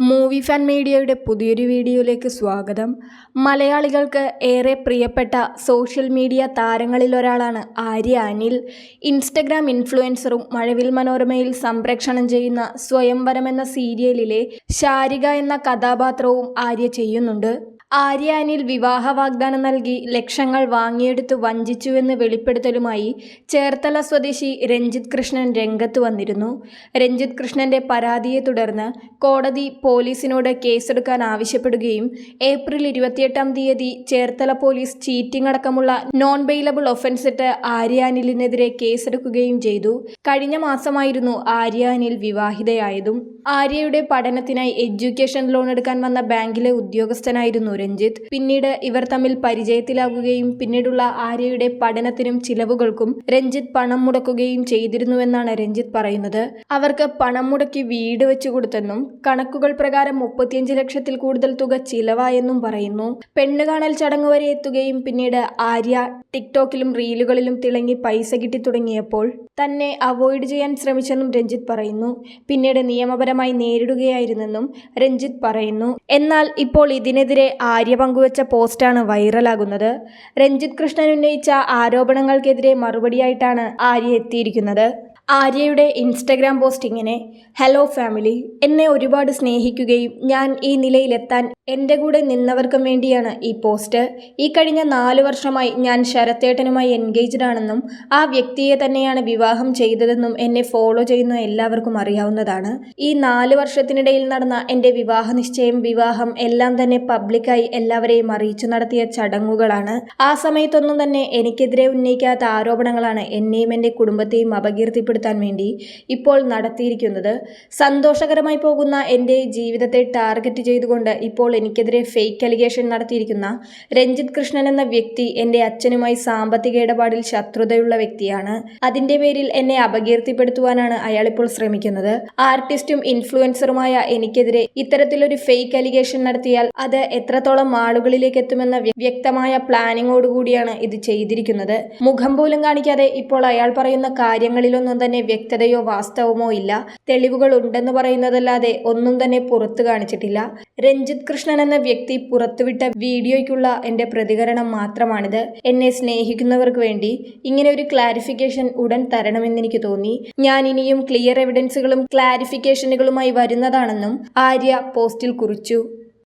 Movie fan മീഡിയയുടെ പുതിയൊരു വീഡിയോയിലേക്ക് സ്വാഗതം. മലയാളികൾക്ക് ഏറെ പ്രിയപ്പെട്ട സോഷ്യൽ മീഡിയ താരങ്ങളിലൊരാളാണ് ആര്യ അനിൽ. ഇൻസ്റ്റഗ്രാം ഇൻഫ്ലുവൻസറും മഴവിൽ മനോരമയിൽ സംപ്രേക്ഷണം ചെയ്യുന്ന സ്വയംവരം എന്ന സീരിയലിലെ ശാരിക എന്ന കഥാപാത്രവും ആര്യ ചെയ്യുന്നുണ്ട്. ആര്യ അനിൽ വിവാഹ വാഗ്ദാനം നൽകി ലക്ഷങ്ങൾ വാങ്ങിയെടുത്ത് വഞ്ചിച്ചുവെന്ന് വെളിപ്പെടുത്തലുമായി ചേർത്തല സ്വദേശി രഞ്ജിത് കൃഷ്ണൻ രംഗത്ത് വന്നിരുന്നു. രഞ്ജിത് കൃഷ്ണന്റെ പരാതിയെ തുടർന്ന് കോടതി പോലീസിനോട് കേസെടുക്കാൻ ആവശ്യപ്പെടുകയും ഏപ്രിൽ ഇരുപത്തിയെട്ടാം തീയതി ചേർത്തല പോലീസ് ചീറ്റിംഗ് അടക്കമുള്ള നോൺ ബെയിലബിൾ ഒഫൻസ് ഇട്ട് ആര്യ അനിലിനെതിരെ കേസെടുക്കുകയും ചെയ്തു. കഴിഞ്ഞ മാസമായിരുന്നു ആര്യ അനിൽ വിവാഹിതയായതും. ആര്യയുടെ പഠനത്തിനായി എഡ്യൂക്കേഷൻ ലോൺ എടുക്കാൻ വന്ന ബാങ്കിലെ ഉദ്യോഗസ്ഥനായിരുന്നു രഞ്ജിത്ത്. പിന്നീട് ഇവർ തമ്മിൽ പരിചയത്തിലാകുകയും പിന്നീടുള്ള ആര്യയുടെ പഠനത്തിനും ചിലവുകൾക്കും രഞ്ജിത്ത് പണം മുടക്കുകയും ചെയ്തിരുന്നുവെന്നാണ് രഞ്ജിത്ത് പറയുന്നത്. അവർക്ക് പണം മുടക്കി വീട് വെച്ചു കൊടുത്തെന്നും കണക്കുകൾ പ്രകാരം മുപ്പത്തിയഞ്ച് ലക്ഷത്തിൽ കൂടുതൽ തുക ചിലവായെന്നും പറയുന്നു. പെണ്ണ് കാണൽ ചടങ്ങ് വരെ എത്തുകയും പിന്നീട് ആര്യ ടിക്ടോക്കിലും റീലുകളിലും തിളങ്ങി പൈസ കിട്ടി തുടങ്ങിയപ്പോൾ തന്നെ അവോയ്ഡ് ചെയ്യാൻ ശ്രമിച്ചെന്നും രഞ്ജിത്ത് പറയുന്നു. പിന്നീട് നിയമപരമായി നേരിടുകയായിരുന്നെന്നും രഞ്ജിത്ത് പറയുന്നു. എന്നാൽ ഇപ്പോൾ ഇതിനെതിരെ ആര്യ പങ്കുവച്ച പോസ്റ്റാണ് വൈറലാകുന്നത്. രഞ്ജിത്ത് കൃഷ്ണൻ ഉന്നയിച്ച ആരോപണങ്ങൾക്കെതിരെ മറുപടിയായിട്ടാണ് ആര്യ എത്തിയിരിക്കുന്നത്. ആര്യയുടെ ഇൻസ്റ്റഗ്രാം പോസ്റ്റ് ഇങ്ങനെ ഹലോ ഫാമിലി എന്നെ ഒരുപാട് സ്നേഹിക്കുകയും ഞാൻ ഈ നിലയിലെത്താൻ എന്റെ കൂടെ നിന്നവർക്കും വേണ്ടിയാണ് ഈ പോസ്റ്റ്. ഈ കഴിഞ്ഞ നാല് വർഷമായി ഞാൻ ശരത്തേട്ടനുമായി എൻഗേജ്ഡ് ആണെന്നും ആ വ്യക്തിയെ തന്നെയാണ് വിവാഹം ചെയ്തതെന്നും എന്നെ ഫോളോ ചെയ്യുന്ന എല്ലാവർക്കും അറിയാവുന്നതാണ്. ഈ നാല് വർഷത്തിനിടയിൽ നടന്ന എന്റെ വിവാഹ നിശ്ചയം വിവാഹം എല്ലാം തന്നെ പബ്ലിക്കായി എല്ലാവരെയും അറിയിച്ചു നടത്തിയ ചടങ്ങുകളാണ്. ആ സമയത്തൊന്നും തന്നെ എനിക്കെതിരെ ഉന്നയിക്കാത്ത ആരോപണങ്ങളാണ് എന്നെയും എന്റെ കുടുംബത്തെയും അപകീർത്തിപ്പെടുത്താൻ വേണ്ടി ഇപ്പോൾ നടത്തിയിരിക്കുന്നത്. സന്തോഷകരമായി പോകുന്ന എന്റെ ജീവിതത്തെ ടാർഗറ്റ് ചെയ്തുകൊണ്ട് ഇപ്പോൾ എനിക്കെതിരെ ഫേക്ക് അലിഗേഷൻ നടത്തിയിരിക്കുന്ന രഞ്ജിത് കൃഷ്ണൻ എന്ന വ്യക്തി എന്റെ അച്ഛനുമായി സാമ്പത്തിക ഇടപാടിൽ ശത്രുതയുള്ള വ്യക്തിയാണ്. അതിന്റെ പേരിൽ എന്നെ അപകീർത്തിപ്പെടുത്തുവാനാണ് അയാൾ ഇപ്പോൾ ശ്രമിക്കുന്നത്. ആർട്ടിസ്റ്റും ഇൻഫ്ലുവൻസറുമായ എനിക്കെതിരെ ഇത്തരത്തിലൊരു ഫേക്ക് അലിഗേഷൻ നടത്തിയാൽ അത് എത്രത്തോളം ആളുകളിലേക്ക് എത്തുമെന്ന വ്യ- വ്യക്തമായ പ്ലാനിങ്ങോടുകൂടിയാണ് ഇത് ചെയ്തിരിക്കുന്നത്. മുഖം പോലും കാണിക്കാതെ ഇപ്പോൾ അയാൾ പറയുന്ന കാര്യങ്ങളിലൊന്നും തന്നെ വ്യക്തതയോ വാസ്തവമോ ഇല്ല. തെളിവുകൾ ഉണ്ടെന്ന് പറയുന്നതല്ലാതെ ഒന്നും തന്നെ പുറത്തു കാണിച്ചിട്ടില്ല. രഞ്ജിത് കൃഷ്ണൻ എന്ന വ്യക്തി പുറത്തുവിട്ട വീഡിയോയ്ക്കുള്ള എന്റെ പ്രതികരണം മാത്രമാണിത്. എന്നെ സ്നേഹിക്കുന്നവർക്ക് വേണ്ടി ഇങ്ങനെ ഒരു ക്ലാരിഫിക്കേഷൻ ഉടൻ തരണമെന്ന് എനിക്ക് തോന്നി. ഞാൻ ഇനിയും ക്ലിയർ എവിഡൻസുകളും ക്ലാരിഫിക്കേഷനുകളുമായി വരുന്നതാണെന്നും ആര്യ പോസ്റ്റിൽ കുറിച്ചു.